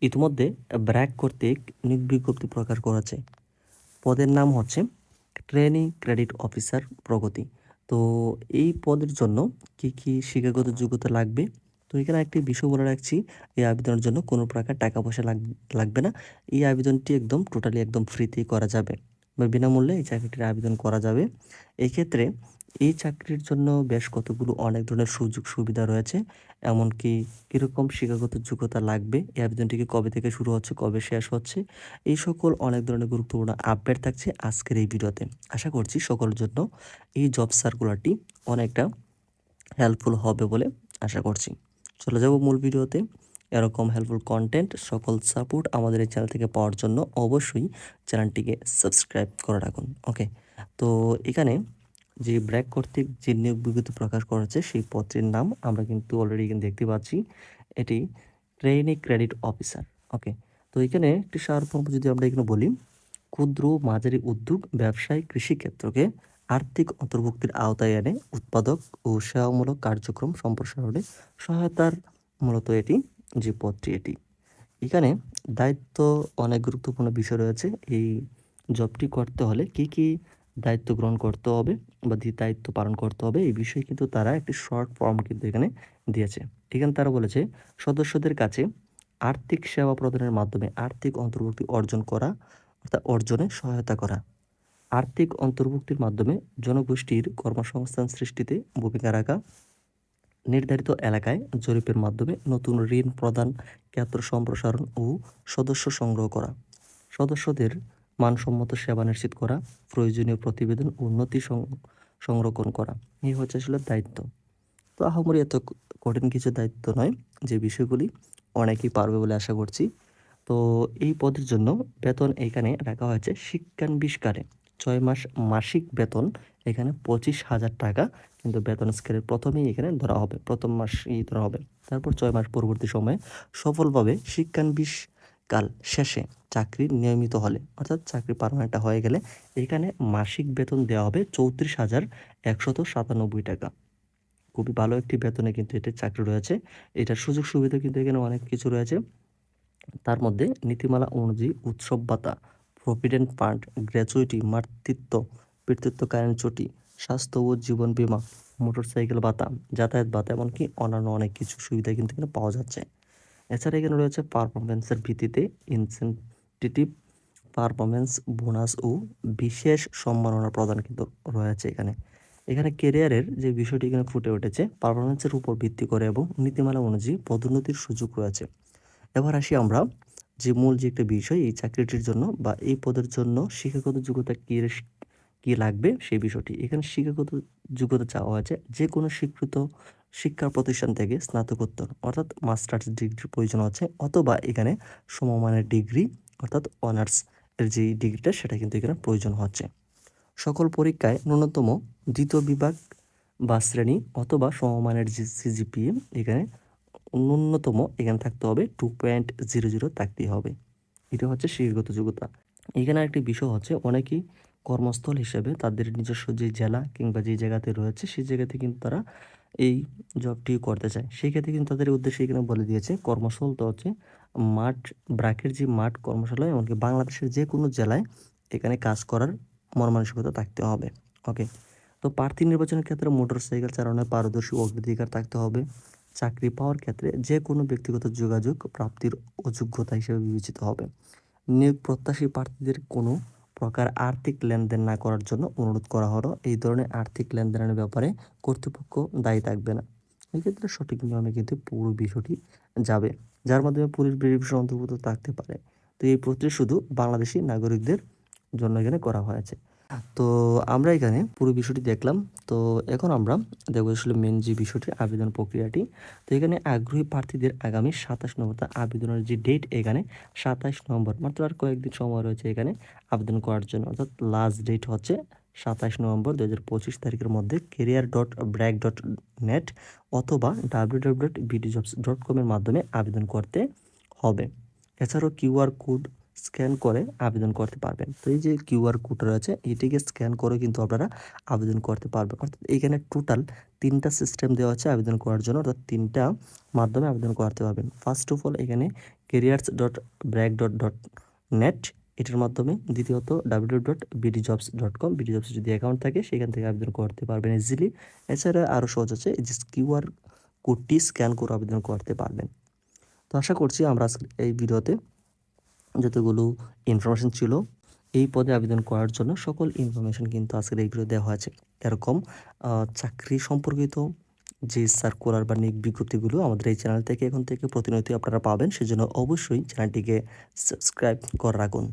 ইতিমধ্যে ব্র্যাক কর্তৃক নিয়োগ বিজ্ঞপ্তি প্রকাশ করেছে। পদের নাম হচ্ছে ট্রেনিং ক্রেডিট অফিসার প্রগতি। তো এই পদের জন্য কি কি শিক্ষাগত যোগ্যতা লাগবে? তো এখানে একটি বিষয় বলে রাখছি, এই আবেদনের জন্য কোনো প্রকার টাকা পয়সা লাগ- লাগবে না। এই আবেদনটি একদম, টোটালি একদম ফ্রিতেই করা যাবে বা বিনামূল্যে এই চাকরিটির আবেদন করা যাবে। এক্ষেত্রে এই চাকরির জন্য বেশ কতগুলো অনেক ধরনের সুযোগ সুবিধা রয়েছে। এমনকি কীরকম শিক্ষাগত যোগ্যতা লাগবে? এই আবেদনটিকে কবে থেকে শুরু হচ্ছে, কবে শেষ হচ্ছে? এই সকল অনেক ধরনের গুরুত্বপূর্ণ আপডেট থাকছে আজকের এই ভিডিওতে। আশা করছি সকলের জন্য এই জব সার্কুলারটি অনেকটা হেল্পফুল হবে বলে আশা করছি। চলে যাব মূল ভিডিওতে। এরকম হেল্পফুল কন্টেন্ট সকল সাপোর্ট আমাদের এই চ্যানেল থেকে পাওয়ার জন্য অবশ্যই চ্যানেলটিকে সাবস্ক্রাইব করে রাখুন। ওকে তো এখানে যে ব্র্যাক কর্তৃক যে নিয়োগ বিজ্ঞপ্তি প্রকাশ করা করেছে সেই পত্রের নাম আমরা কিন্তু অলরেডি এখানে দেখতে পাচ্ছি। এটি ট্রেনিং ক্রেডিট অফিসার ওকে তো এখানে একটি সারমর্ম যদি আমরা এখানে বলি, ক্ষুদ্র মাঝারি উদ্যোগ ব্যবসায় কৃষিক্ষেত্রকে আর্থিক অন্তর্ভুক্তির আওতায় এনে উৎপাদক ও সেবামূলক কার্যক্রম সম্প্রসারণে সহায়তার মূলত এটি, যে পদটি এটি। এখানে দায়িত্ব অনেক গুরুত্বপূর্ণ বিষয় রয়েছে। এই জবটি করতে হলে কি কি দায়িত্ব গ্রহণ করতে হবে বা দায়িত্ব পালন করতে হবে, এই বিষয়ে কিন্তু তারা একটি শর্ট ফর্ম কিন্তু এখানে দিয়েছে। এখানে তারা বলেছে, সদস্যদের কাছে আর্থিক সেবা প্রদানের মাধ্যমে আর্থিক অন্তর্ভুক্তি অর্জন করা, অর্থাৎ অর্জনে সহায়তা করা। আর্থিক অন্তর্ভুক্তির মাধ্যমে জনগোষ্ঠীর কর্মসংস্থান সৃষ্টিতে ভূমিকা রাখা, নির্ধারিত এলাকায় জরিপের মাধ্যমে নতুন ঋণ প্রদান ক্ষেত্র সম্প্রসারণ ও সদস্য সংগ্রহ করা। সদস্যদের মানসম্মত সেবা নিশ্চিত করা, প্রয়োজনীয় প্রতিবেদন উন্নতি সংরক্ষণ করা। এই হচ্ছে আসলে দায়িত্ব। তো আহামরি এত কঠিন কিছু দায়িত্ব নয়, যে বিষয়গুলি অনেকেই পারবে বলে আশা করছি। তো এই পদের জন্য বেতন এখানে রাখা হয়েছে শিক্ষানবিষ্কারে ছয় মাস মাসিক বেতন, এখানে পঁচিশ হাজার টাকা, কিন্তু বেতন স্কেলের প্রথমেই এখানে ধরা হবে, প্রথম মাসই ধরা হবে। তারপর ছয় মাস পরবর্তী সময়ে সফলভাবে শিক্ষানবিশ কাল শেষে চাকরি নিয়মিত হলে, অর্থাৎ চাকরি পারমানেন্টটা হয়ে গেলে এখানে মাসিক বেতন দেওয়া হবে চৌত্রিশ হাজার একশত সাতানব্বই টাকা। খুবই ভালো একটি বেতনে কিন্তু এটি চাকরি রয়েছে। এটার সুযোগ সুবিধা কিন্তু এখানে অনেক কিছু রয়েছে। তার মধ্যে নীতিমালা অনুযায়ী উৎসব ভাতা প্রভিডেন্ট ফান্ড গ্র্যাচুইটি মাতৃত্ব, পিতৃত্বকালীন ছুটি, স্বাস্থ্য ও জীবন বীমা মোটরসাইকেল ভাতা, যাতায়াত ভাতা, এমনকি অন্যান্য অনেক কিছু সুবিধা কিন্তু এখানে পাওয়া যাচ্ছে। এছাড়া এখানে রয়েছে পারফরমেন্সের ভিত্তিতে ইনসেন্টিভ পারফরমেন্স বোনাস ও বিশেষ সম্মাননা প্রদান কিন্তু রয়েছে এখানে। এখানে কেরিয়ারের যে বিষয়টি এখানে ফুটে উঠেছে পারফরমেন্সের উপর ভিত্তি করে এবং নীতিমালা অনুযায়ী পদোন্নতির সুযোগ রয়েছে। এবার আসি আমরা যে মূল যে একটা বিষয়, এই চাকরিটির জন্য বা এই পদের জন্য শিক্ষাগত যোগ্যতা কী কী লাগবে সেই বিষয়টি। এখানে শিক্ষাগত যোগ্যতা চাওয়া হয়েছে যে কোনো স্বীকৃত শিক্ষা প্রতিষ্ঠান থেকে স্নাতকোত্তর, অর্থাৎ মাস্টার্স ডিগ্রির প্রয়োজন আছে, অথবা এখানে সমমানের ডিগ্রি, অর্থাৎ অনার্স এর যে ডিগ্রিটা, সেটা কিন্তু এখানে প্রয়োজন হচ্ছে। সকল পরীক্ষায় ন্যূনতম দ্বিতীয় বিভাগ বা শ্রেণি অথবা সমমানের যে সিজিপিএ এখানে ন্যূনতম এখানে থাকতে হবে টু পয়েন্ট জিরো জিরো থাকতেই হবে। এটা হচ্ছে শিক্ষাগত যোগ্যতা। এখানে একটি বিষয় হচ্ছে, অনেকেই কর্মস্থল হিসেবে তাদের নিজস্ব যে জেলা কিংবা যে জায়গাতে রয়েছে, সেই জায়গাতে কিন্তু তারা এই জবটি করতে চায়। সেই ক্ষেত্রে কিন্তু তাদের উদ্দেশ্যে এখানে বলে দিয়েছে, কর্মস্থল তো হচ্ছে মাঠ, ব্রাকের যে মাঠ কর্মশালায়, এমনকি বাংলাদেশের যে কোনো জেলায় এখানে কাজ করার মন মানসিকতা থাকতে হবে। ওকে তো প্রার্থী নির্বাচনের ক্ষেত্রে মোটরসাইকেল চালানোর পারদর্শী অগ্রাধিকার থাকতে হবে। চাকরি পাওয়ার ক্ষেত্রে যে কোনো ব্যক্তিগত যোগাযোগ প্রাপ্তির অযোগ্যতা হিসেবে বিবেচিত হবে। নিয়োগ প্রত্যাশী প্রার্থীদের কোনো প্রকার আর্থিক লেনদেন না করার জন্য অনুরোধ করা হলো। এই ধরনের আর্থিক লেনদেনের ব্যাপারে কর্তৃপক্ষ দায়ী থাকবে না। এক্ষেত্রে সঠিক নিয়মে কিন্তু পুরো বিষয়টি যাবে, যার মাধ্যমে পুলিশ ভেরিফিকেশন অন্তর্ভুক্ত থাকতে পারে। তো এই প্রক্রিয়া শুধু বাংলাদেশি নাগরিকদের জন্য এখানে করা হয়েছে। তো আমরা এখানে পুরো বিষয়টি দেখলাম। তো এখন আমরা দেখব আসলে মেন যে বিষয়টি, আবেদন প্রক্রিয়াটি। তো এখানে আগ্রহী প্রার্থীদের আগামী সাতাশ নম্বর আবেদনের যে ডেট এখানে, সাতাশ নম্বর মাত্র আর কয়েকদিন সময় রয়েছে এখানে আবেদন করার জন্য। অর্থাৎ লাস্ট ডেট হচ্ছে সাতাশ নভেম্বর দু হাজার পঁচিশ তারিখের মধ্যে career dot BRAC dot net অথবা W W dot BD jobs dot কমের মাধ্যমে আবেদন করতে হবে। এছাড়াও কিউআর কোড স্ক্যান করে আবেদন করতে পারবেন। তো এই যে কিউআর কোড রয়েছে, এটিকে স্ক্যান করে কিন্তু আপনারা আবেদন করতে পারবেন। অর্থাৎ এখানে টোটাল তিনটা সিস্টেম দেওয়া আছে আবেদন করার জন্য। অর্থাৎ তিনটা মাধ্যমে আবেদন করতে পারবেন। ফার্স্ট অফ অল এখানে careers dot BRAC dot dot net এটার মাধ্যমে দ্বিতীয়ত W dot BD jobs dot com BD jobs যদি অ্যাকাউন্ট থাকে, সেখান থেকে আবেদন করতে পারবেন ইজিলি এছাড়া আরও সহজ আছে যে কিউআর কোডটি স্ক্যান করে আবেদন করতে পারবেন। তো আশা করছি আমরা আজকে এই ভিডিওতে যতগুলো ইনফরমেশন ছিল এই পদে আবেদন করার জন্য সকল ইনফরমেশন কিন্তু আজকের এই ভিডিও দেওয়া হয়েছে। এরকম চাকরি সম্পর্কিত যে সার্কুলার বা নিক বিজ্ঞপ্তিগুলো আমাদের এই চ্যানেল থেকে এখন থেকে প্রতিনিয়ত আপনারা পাবেন, সেজন্য অবশ্যই চ্যানেলটিকে সাবস্ক্রাইব করে রাখুন।